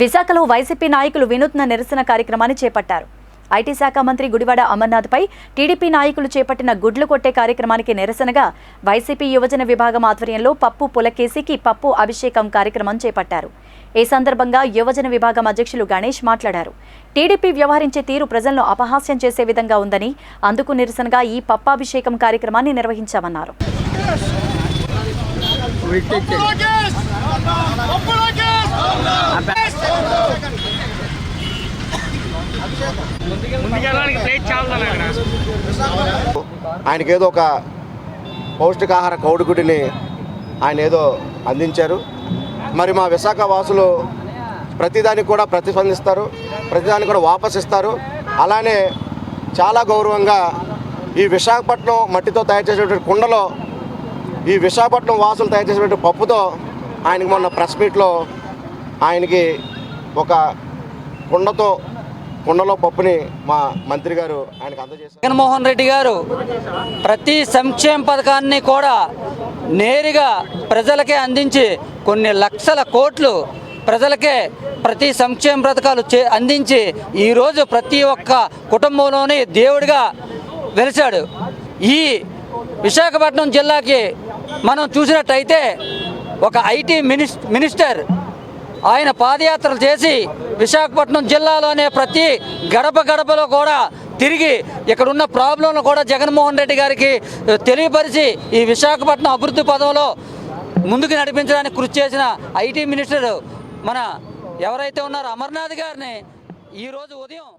విశాఖలో వైసీపీ నాయకులు వినూత్న నిరసన కార్యక్రమాన్ని చేపట్టారు. ఐటీ శాఖ మంత్రి గుడివాడ అమర్నాథ్పై టీడీపీ నాయకులు చేపట్టిన గుడ్లు కొట్టే కార్యక్రమానికి నిరసనగా వైసీపీ యువజన విభాగం ఆధ్వర్యంలో పప్పు పులకేసికి పప్పు అభిషేకం కార్యక్రమం చేపట్టారు. ఈ సందర్భంగా యువజన విభాగం అధ్యక్షులు గణేష్ మాట్లాడారు. టీడీపీ వ్యవహరించే తీరు ప్రజలను అపహాస్యం చేసే విధంగా ఉందని అందుకు నిరసనగా ఈ పప్పాభిషేకం కార్యక్రమాన్ని నిర్వహించామన్నారు. ఆయనకి ఏదో ఒక పౌష్టికాహార కౌడుకుడిని ఆయన ఏదో అందించారు. మరి మా విశాఖ వాసులు ప్రతిదానికి కూడా ప్రతిస్పందిస్తారు ప్రతిదానికి కూడా వాపస్ ఇస్తారు. అలానే చాలా గౌరవంగా ఈ విశాఖపట్నం మట్టితో తయారు చేసేటువంటి కుండలో ఈ విశాఖపట్నం వాసులు తయారు చేసినటువంటి పప్పుతో ఆయనకు మొన్న ప్రెస్ మీట్లో ఆయనకి ఒక కుండతో కుండలో పప్పుని మా మంత్రి గారు ఆయనకు అందజేశారు. జగన్మోహన్ రెడ్డి గారు ప్రతి సంక్షేమ పథకాన్ని కూడా నేరుగా ప్రజలకే అందించి కొన్ని లక్షల కోట్లు ప్రజలకే ప్రతి సంక్షేమ పథకాలు చే అందించి ఈరోజు ప్రతి ఒక్క కుటుంబంలోని దేవుడిగా వెలిచాడు ఈ విశాఖపట్నం జిల్లాకి మనం చూసినట్టయితే ఒక ఐటీ మినిస్టర్ ఆయన పాదయాత్రలు చేసి విశాఖపట్నం జిల్లాలోనే ప్రతి గడప గడపలో కూడా తిరిగి ఇక్కడున్న ప్రాబ్లంను కూడా జగన్మోహన్ రెడ్డి గారికి తెలియపరిచి ఈ విశాఖపట్నం అభివృద్ధి పదంలో ముందుకు నడిపించడానికి కృషి చేసిన ఐటీ మినిస్టర్ మన ఎవరైతే ఉన్నారో అమర్నాథ్ గారిని ఈరోజు ఉదయం